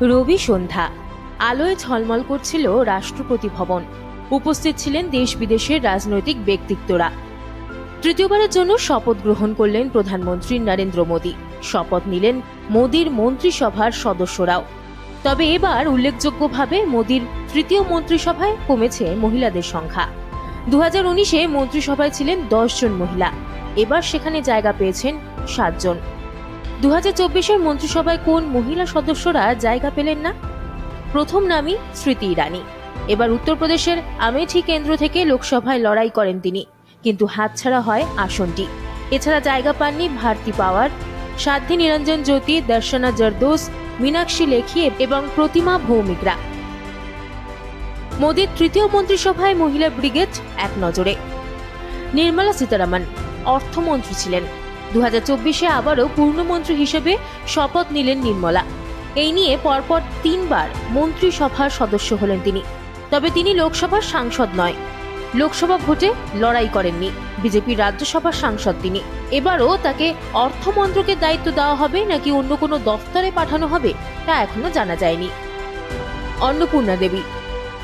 রবি সন্ধ্যা। আলোয় ঝলমল করছিল রাষ্ট্রপতি ভবন। উপস্থিত ছিলেন দেশ বিদেশের রাজনৈতিক ব্যক্তিত্বরা। তৃতীয়বারের জন্য শপথ গ্রহণ করলেন প্রধানমন্ত্রী নরেন্দ্র মোদী। শপথ নিলেন মোদীর মন্ত্রিসভার সদস্যরাও। তবে এবার উল্লেখযোগ্যভাবে মোদীর তৃতীয় মন্ত্রিসভায় কমেছে মহিলাদের সংখ্যা। দু হাজার উনিশে মন্ত্রিসভায় ছিলেন দশ জন মহিলা। এবার সেখানে জায়গা পেয়েছেন সাতজন দু হাজার চব্বিশের মন্ত্রিসভায় কোন মহিলা সদস্যরা জায়গা পেলেন না? প্রথম নামই স্মৃতি ইরানি। এবার উত্তরপ্রদেশের আমেঠি কেন্দ্র থেকে লোকসভায় লড়াই করেন তিনি, কিন্তু হাতছাড়া হয় আসনটি। এছাড়া জায়গা পাননি ভারতী পাওয়ার সাধ্যী নিরঞ্জন জ্যোতি, দর্শনা জরদোস, মীনাক্ষী লেখি এবং প্রতিমা ভৌমিকরা। মোদীর তৃতীয় মন্ত্রিসভায় মহিলা ব্রিগেড এক নজরে। নির্মলা সীতারামন অর্থমন্ত্রী ছিলেন। দু হাজার চব্বিশে আবারও পূর্ণমন্ত্রী হিসেবে শপথ নিলেন নির্মলা। এই নিয়ে পরপর তিনবার মন্ত্রিসভার সদস্য হলেন তিনি। তবে তিনি লোকসভার সাংসদ নয়। লোকসভা ভোটে লড়াই করেননি। বিজেপির রাজ্যসভার সাংসদ তিনি। এবারও তাকে অর্থমন্ত্রকের দায়িত্ব দেওয়া হবে নাকি অন্য কোনো দফতরে পাঠানো হবে তা এখনও জানা যায়নি। অন্নপূর্ণা দেবী।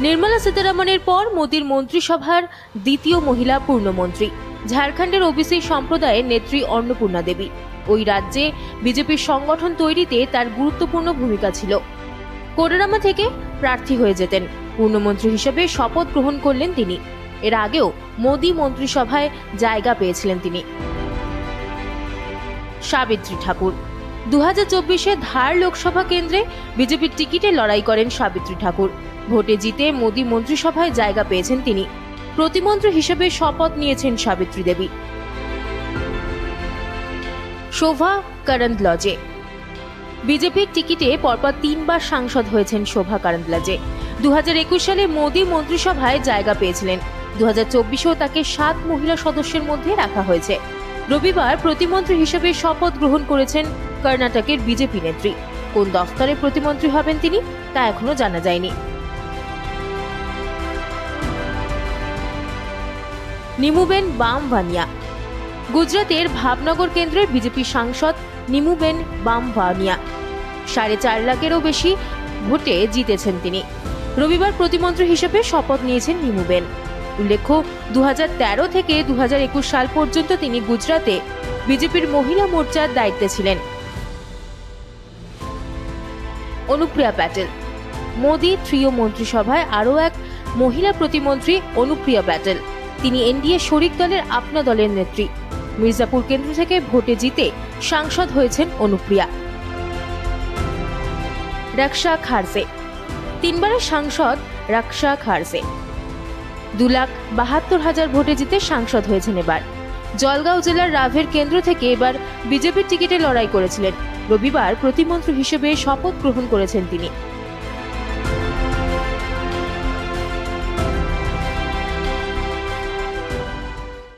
নির্মলা সীতারামনের পর মোদীর মন্ত্রিসভার দ্বিতীয় মহিলা পূর্ণমন্ত্রী। ঝাড়খণ্ডের ওবিসি সম্প্রদায়ের নেত্রী অন্নপূর্ণা দেবী। ওই রাজ্যে বিজেপির সংগঠন তৈরিতে তার গুরুত্বপূর্ণ ভূমিকা ছিল। কোডারামা থেকে প্রার্থী হয়ে যেতেন। পূর্ণমন্ত্রী হিসেবে শপথ গ্রহণ করলেন তিনি। এর আগেও মোদী মন্ত্রিসভায় জায়গা পেয়েছিলেন তিনি। সাবিত্রী ঠাকুর। দু হাজার চব্বিশে ধার লোকসভা কেন্দ্রে বিজেপির টিকিটে লড়াই করেন সাবিত্রী ঠাকুর। ভোটে জিতে মোদী মন্ত্রিসভায় জায়গা পেয়েছেন তিনি। প্রতিমন্ত্রী হিসেবে শপথ নিয়েছেন সাবিত্রী দেবী। শোভা করন্দলজে। বিজেপির টিকিটে পরপর তিনবার সাংসদ হয়েছেন শোভা করন্দলজে। দু হাজার একুশ সালে মোদী মন্ত্রিসভায় জায়গা পেয়েছিলেন। দু হাজার চব্বিশেও তাকে সাত মহিলা সদস্যের মধ্যে রাখা হয়েছে। রবিবার প্রতিমন্ত্রী হিসেবে শপথ গ্রহণ করেছেন কর্ণাটকের বিজেপি নেত্রী। কোন দফতরে প্রতিমন্ত্রী হবেন তিনি তা এখনও জানা যায়নি। নিমুবেন বাম ভানিয়া গুজরাতের ভাবনগর কেন্দ্রের বিজেপি সাংসদ নিমুবেন বাম ভানিয়া সাড়ে চার লাখেরও বেশি ভোটে জিতেছেন তিনি। রবিবার প্রতিমন্ত্রী হিসেবে শপথ নিয়েছেন নিমুবেন। উল্লেখ্য দু হাজার তেরো থেকে দু হাজার একুশ সাল পর্যন্ত তিনি গুজরাতে বিজেপির মহিলা মোর্চার দায়িত্বে ছিলেন। অনুপ্রিয়া প্যাটেল। মোদী ট্রিও মন্ত্রিসভায় আরও এক মহিলা প্রতিমন্ত্রী অনুপ্রিয়া প্যাটেল। তিনি এনডিএ শরিক দলের আপনা দলের নেত্রী। মির্জাপুর কেন্দ্র থেকে ভোটে জিতে সাংসদ হয়েছেন অনুপ্রিয়া। রাকসা খারসে তিনবারের সাংসদ রাকসা খারসে দু লাখ বাহাত্তর হাজার ভোটে জিতে সাংসদ হয়েছেন এবার। জলগাঁও জেলার রাভের কেন্দ্র থেকে এবার বিজেপির টিকিটে লড়াই করেছিলেন। রবিবার প্রতিমন্ত্রী হিসেবে শপথ গ্রহণ করেছেন তিনি।